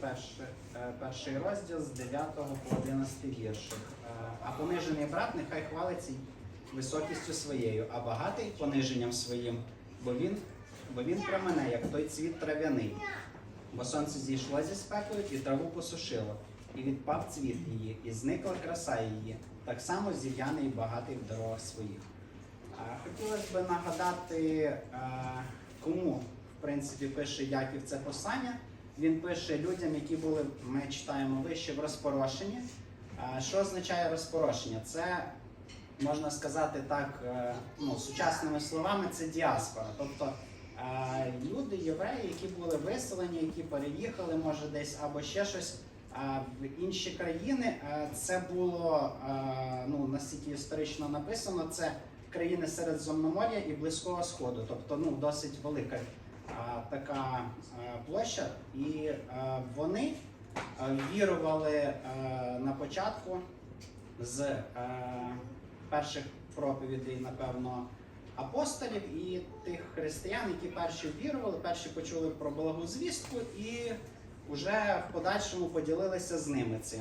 Перший, е, перший розділ з 9 по 11 віршик. Е, А понижений брат нехай хвалиться високістю своєю, а багатий пониженням своїм, бо він, бо він про мене, як той цвіт трав'яний. Бо сонце зійшло зі спекою і траву посушило, і відпав цвіт її, і зникла краса її. Так само зів'яний багатий в дорогах своїх. Хотілося б нагадати, е, кому в принципі пише Яків це послання. Він пише людям, які були, ми читаємо вище в розпорошенні. Що означає розпорошення? Це можна сказати так, е, ну, сучасними словами, це діаспора. Тобто е, люди, євреї, які були виселені, які переїхали, може десь або ще щось. В інші країни е, це було ну наскільки історично написано, це країни Середземномор'я і Близького Сходу, тобто ну досить велика така е, площа, і е, вони е, вірували е, на початку з е, перших проповідей, напевно, апостолів і тих християн, які перші вірували, перші почули про благу звістку і вже в подальшому поділилися з ними цим.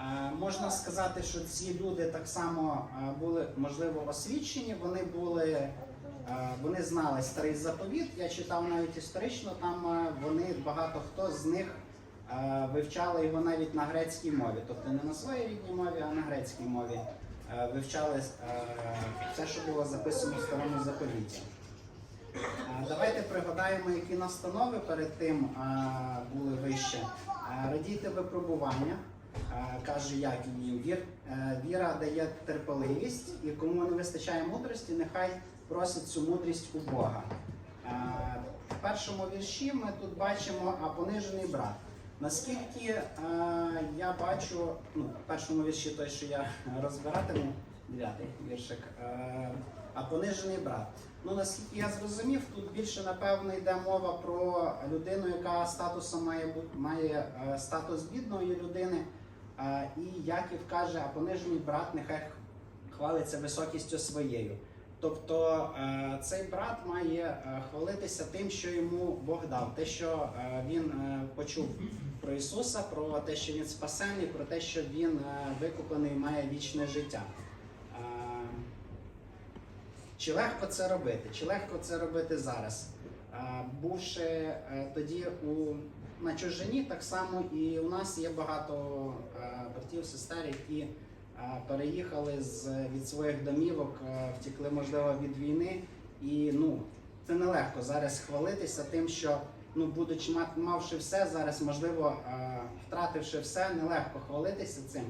Е, Можна сказати, що ці люди так само е, були можливо освічені. Вони були, е, вони знали старий заповіт. Я читав навіть історично. Там е, вони багато хто з них е, вивчали його навіть на грецькій мові, тобто не на своїй рідній мові, а на грецькій мові. Е, Вивчали е, все, що було записано в старому заповіті. Е, Давайте пригадаємо, які настанови перед тим е, були вище. Е, Радійте випробування, е, каже Яків е, віра дає терпеливість, і кому не вистачає мудрості, нехай просить цю мудрість у Бога. Е, В першому вірші ми тут бачимо а понижений брат. Наскільки е, я бачу, ну, в першому вірші той, що я розбиратиму, дев'ятий віршик, е, а понижений брат. Ну наскільки я зрозумів, тут більше напевно йде мова про людину, яка статусом має має статус бідної людини. І Яків каже, а понижений брат нехай хвалиться високістю своєю. Тобто е, цей брат має е, хвалитися тим, що йому Бог дав, те, що е, він почув про Ісуса, про те, що він спасений, про те, що він викуплений і має вічне життя. Чи легко це робити? Чи легко це робити зараз? Бувши тоді у на чужині, так само і у нас є багато братів, сестер, які переїхали з від своїх домівок, е, втекли, можливо, від війни. І ну це нелегко зараз хвалитися тим, що ну, будучи мав- мавши все, зараз можливо е, втративши все, нелегко хвалитися цим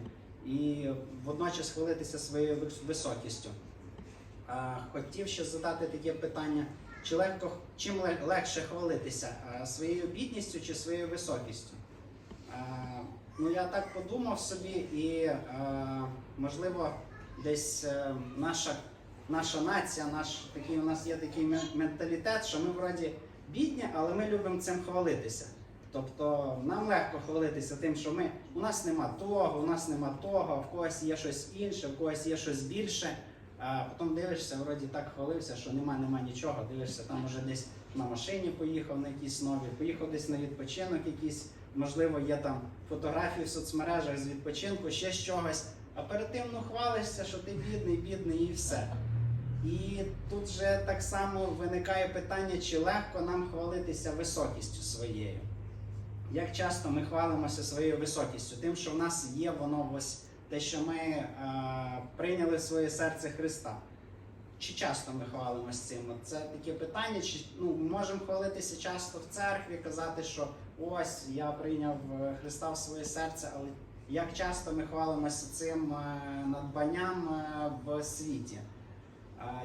і водночас хвалитися своєю високістю. Хотів ще задати таке питання: чи легко чим легше хвалитися своєю бідністю чи своєю високістю? Ну я так подумав собі, і а, можливо, десь е, наша, наша нація, наш такий у нас є такий менталітет, що ми вроді бідні, але ми любимо цим хвалитися. Тобто нам легко хвалитися тим, що ми у нас нема того, у нас нема того, в когось є щось інше, в когось є щось більше. А потім дивишся, вроді так хвалився, що нема, нема нічого. Дивишся, там уже десь на машині поїхав на якісь нові, поїхав десь на відпочинок якийсь, можливо, є там фотографії в соцмережах з відпочинку, ще з чогось. А перед тим ну хвалишся, що ти бідний, бідний і все. І тут же так само виникає питання, чи легко нам хвалитися високістю своєю. Як часто ми хвалимося своєю високістю, тим, що в нас є воно ось те, що ми е, прийняли в своє серце Христа. Чи часто ми хвалимося цим? Це таке питання. Чи ну, можемо хвалитися часто в церкві, казати, що ось я прийняв е, Христа в своє серце, але як часто ми хвалимося цим е, надбанням е, в світі?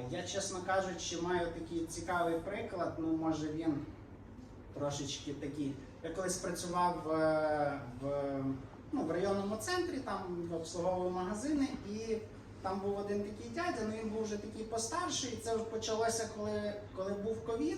Я, чесно кажучи, маю такий цікавий приклад. Ну, може він трошечки такий. Я колись працював е, в, ну, в районному центрі, там обслуговував магазини, і там був один такий дядя, ну він був вже такий постарший. Це почалося, коли, коли був ковід.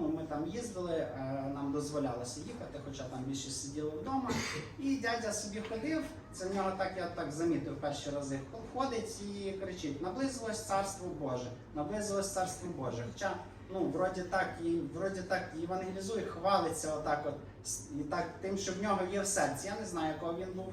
Ну, ми там їздили, е, нам дозволялося їхати, хоча там більше сиділи вдома. І дядя собі ходив. Це в нього так я так замітив перші рази. Ходить і кричить: наблизилось царство Боже, наблизилось царство Боже. Хоча ну, вроді так і вроді так євангелізує, хвалиться отак от І так, тим, що в нього є в серці. Я не знаю, якого він був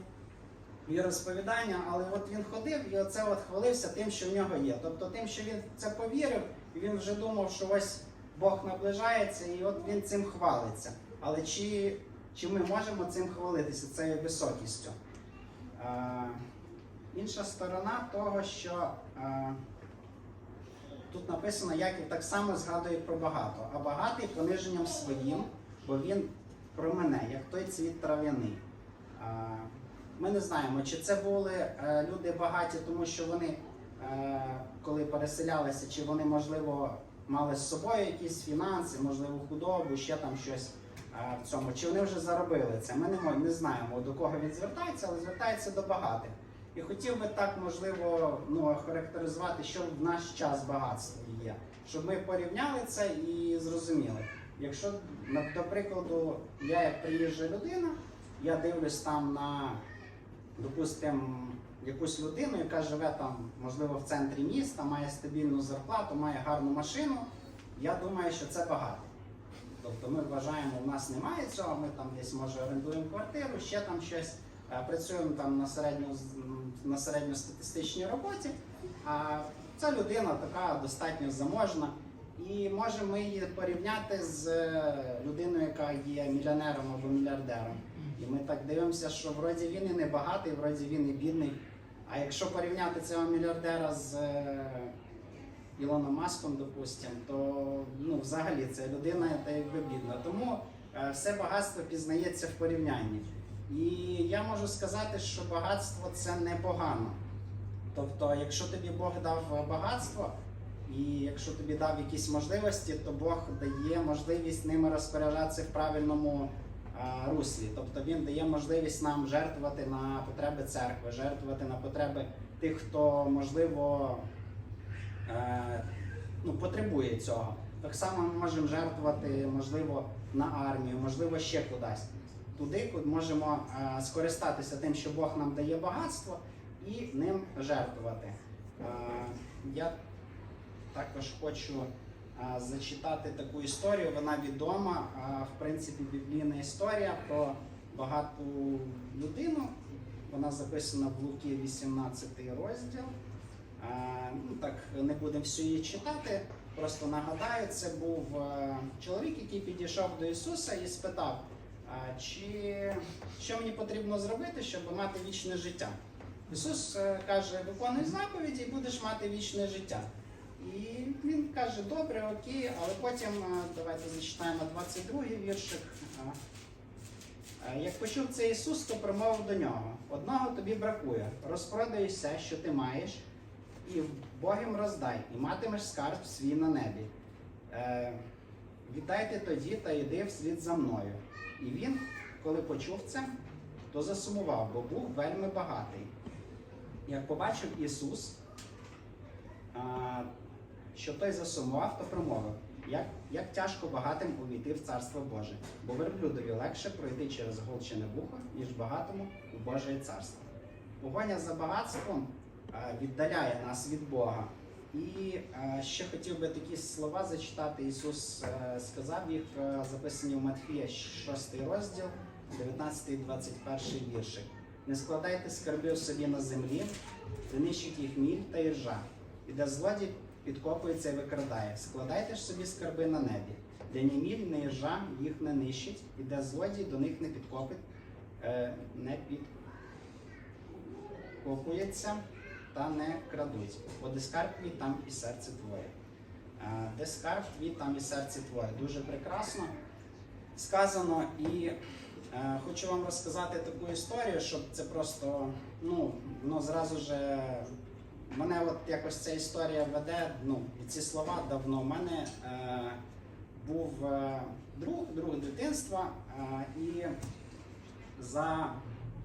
віросповідання, але от він ходив і оце от хвалився тим, що в нього є. Тобто тим, що він це повірив, і він вже думав, що ось Бог наближається, і от він цим хвалиться. Але чи, чи ми можемо цим хвалитися, цією високістю? Е, інша сторона того, що е, тут написано, Яків так само згадує про багато, а багатий пониженням своїм, бо він про мене, як той цвіт трав'яний. Ми не знаємо, чи це були е, люди багаті, тому що вони, е, коли переселялися, чи вони, можливо, мали з собою якісь фінанси, можливо, худобу, ще там щось е, в цьому. Чи вони вже заробили це? Ми не, не знаємо, до кого він звертається, але звертається до багатих. І хотів би так, можливо, ну, охарактеризувати, що в наш час багатство є, щоб ми порівняли це і зрозуміли. Якщо, до прикладу, я як приїжджа людина, я дивлюсь там на, допустимо, якусь людину, яка живе там, можливо, в центрі міста, має стабільну зарплату, має гарну машину, я думаю, що це багато. Тобто ми вважаємо, у нас немає цього, ми там десь може орендуємо квартиру, ще там щось, е, працюємо там на середньо на середньостатистичній роботі. А ця людина така достатньо заможна. І можемо ми її порівняти з е, людиною, яка є мільйонером або мільярдером. І ми так дивимося, що вроді він і не багатий, вроді він і бідний. А якщо порівняти цього мільярдера з е, Ілоном Маском, допустим, то ну, взагалі це людина та якби бідна. Тому е, все багатство пізнається в порівнянні. І я можу сказати, що багатство це непогано. Тобто, якщо тобі Бог дав багатство, і якщо тобі дав якісь можливості, то Бог дає можливість ними розпоряджатися в правильному руслі. Тобто він дає можливість нам жертвувати на потреби церкви, жертвувати на потреби тих, хто можливо е, ну, потребує цього. Так само ми можемо жертвувати, можливо, на армію, можливо, ще кудись. Туди можемо е, скористатися тим, що Бог нам дає багатство, і ним жертвувати. Е, я також хочу е, зачитати таку історію. Вона відома, е, в принципі, біблійна історія про багату людину. Вона записана в Луки 18 розділ. Е, Ну, так не будемо всю її читати. Просто нагадаю, це був е, чоловік, який підійшов до Ісуса і спитав, чи що мені потрібно зробити, щоб мати вічне життя. Ісус е, каже, виконуй заповіді і будеш мати вічне життя. І він каже, добре, окей, але потім е, давайте зачитаємо 22-й віршик. Е, Як почув це Ісус, то промовив до нього: одного тобі бракує, розпродай все, що ти маєш, і Богим роздай, і матимеш скарб свій на небі. Е, віддайте тоді та йди вслід за мною. І він, коли почув це, то засумував, бо був вельми багатий. Як побачив Ісус, що той засумував, то промовив, як, як тяжко багатим увійти в Царство Боже, бо верблюдові легше пройти через голчене вухо, ніж багатому у Боже царство. Погоня за багатством а, віддаляє нас від Бога. І а, ще хотів би такі слова зачитати. Ісус е, сказав їх, е, записані в Матфія 6 розділ, 19-21 віршик. Не складайте скарбів собі на землі, де їх міль та іржа, і де злодій підкопується і викрадає. Складайте ж собі скарби на небі, де ні міль, ні іржа їх не нищить, і де злодій до них не підкопить, е, не підкопується та не крадуть. Бо де скарб твій, там і серце твоє. Е, Де скарб твій, там і серце твоє. Дуже прекрасно сказано і е, хочу вам розказати таку історію, щоб це просто, ну, ну зразу же мене от якось ця історія веде, ну, ці слова давно. У мене е, був е, друг, друг дитинства, е, і за,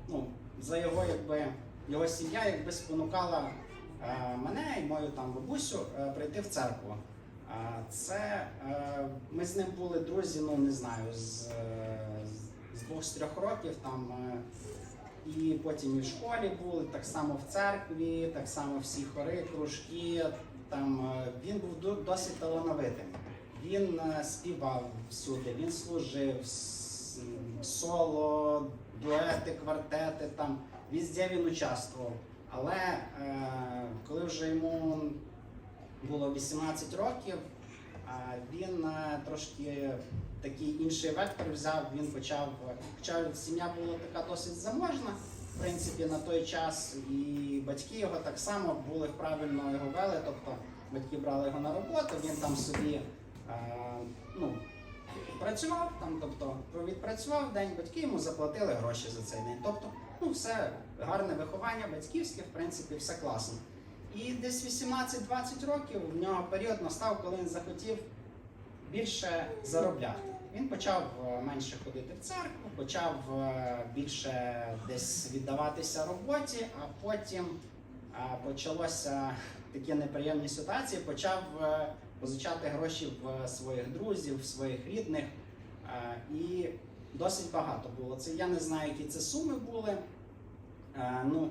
ну, за його, якби, його сім'я якби спонукала е, мене і мою там бабусю е, прийти в церкву. А, Це е, ми з ним були друзі, ну не знаю, з, е, з двох-трьох років там. е, І потім і в школі були, так само в церкві, так само всі хори, кружки. Там е, він був досить талановитим. Він е, співав всюди, він служив, соло, дуети, квартети, там везде він участвував. Але е, коли вже йому було 18 років, е, він трошки такий інший вектор взяв. Він почав, хоча сім'я була така досить заможна, в принципі, на той час, і батьки його так само були правильно його вели. Тобто батьки брали його на роботу, він там собі е, ну, працював там, тобто відпрацював день, батьки йому заплатили гроші за цей день. Тобто, ну все гарне виховання батьківське, в принципі, все класно. І десь 18-20 років в нього період настав, коли він захотів більше заробляти. Він почав е, менше ходити в церкву, почав е, більше десь віддаватися роботі, а потім е, почалося такі неприємні ситуації. Почав позичати гроші в своїх друзів, в своїх рідних. І досить багато було. Це я не знаю, які це суми були. Ну,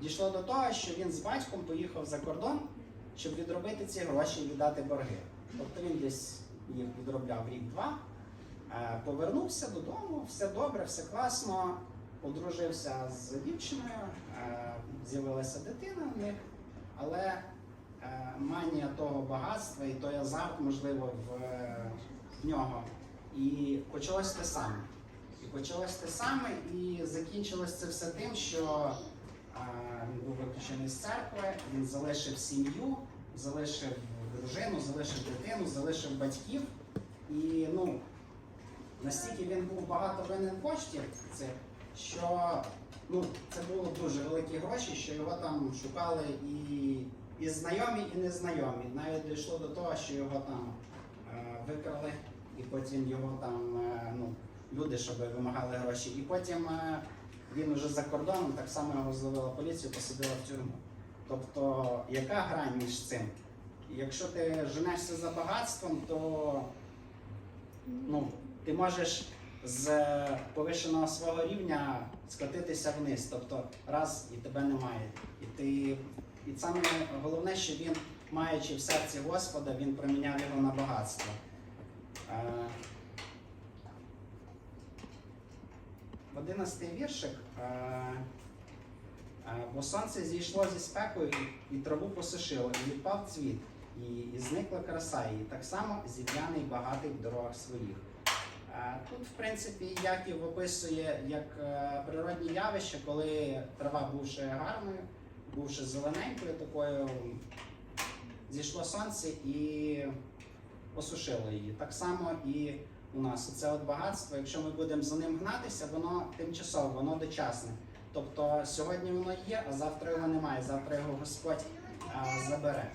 дійшло до того, що він з батьком поїхав за кордон, щоб відробити ці гроші і віддати борги. Тобто він десь їх відробляв рік-два, е, повернувся додому, все добре, все класно, одружився з дівчиною, е, з'явилася дитина в них, але е, манія того багатства і той азарт, можливо, в, в нього. І почалось те саме. І почалось те саме, і закінчилось це все тим, що він був виключений з церкви, він залишив сім'ю, залишив дружину, залишив дитину, залишив батьків. І ну, настільки він був багато винен коштів, це, що ну, це було дуже великі гроші, що його там шукали і, і знайомі, і незнайомі. Навіть дійшло до того, що його там е, викрали, і потім його там е, ну, люди, щоб вимагали гроші. І потім е, він уже за кордоном, так само його зловила поліція, посадила в тюрму. Тобто, яка грань між цим? Якщо ти женешся за багатством, то ну, ти можеш з повишеного свого рівня скотитися вниз. Тобто раз і тебе немає. І ти і саме головне, що він, маючи в серці Господа, він проміняв його на багатство. Е, одинадцятий віршик. е, е, Бо сонце зійшло зі спекою і траву посушило, і відпав цвіт, і, і зникла краса, і так само зів'яний багатий в дорогах своїх. Тут, в принципі, Яків описує як е, природні явища, коли трава, бувши гарною, бувши зелененькою, такою, зійшло сонце і посушило її. Так само і у нас це от багатство. Якщо ми будемо за ним гнатися, воно тимчасово, воно дочасне. Тобто сьогодні воно є, а завтра його немає. Завтра його Господь а, забере.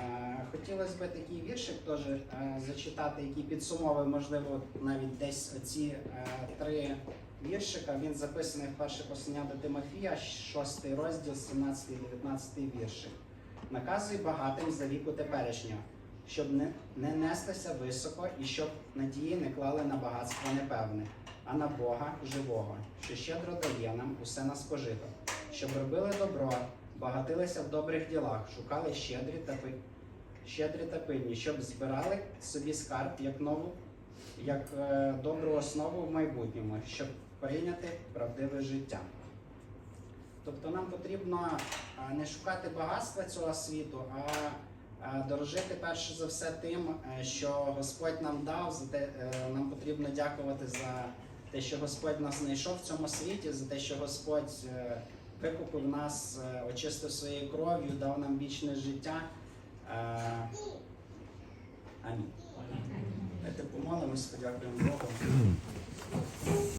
Е, Хотілося б такий віршик теж е, зачитати, який підсумовує, можливо, навіть десь оці е, три віршика. Він записаний в перше послання до Тимофія, 6 розділ, 17 19 віршик. Наказуй багатим за віку теперішнього, щоб не, не нестися високо і щоб надії не клали на багатство непевне, а на Бога живого, що щедро дає нам усе на спожито, щоб робили добро, багатилися в добрих ділах, шукали щедрі та щедрі та пильні, щоб збирали собі скарб як нову, як е, добру основу в майбутньому, щоб прийняти правдиве життя. Тобто нам потрібно не шукати багатства цього світу, а а, дорожити перше за все тим, е, що Господь нам дав. За те е, нам потрібно дякувати за те, що Господь нас знайшов в цьому світі, за те, що Господь е, викупив нас, е, очистив своєю кров'ю, дав нам вічне життя. Амінь. Давайте помолимось, подякуємо Богу.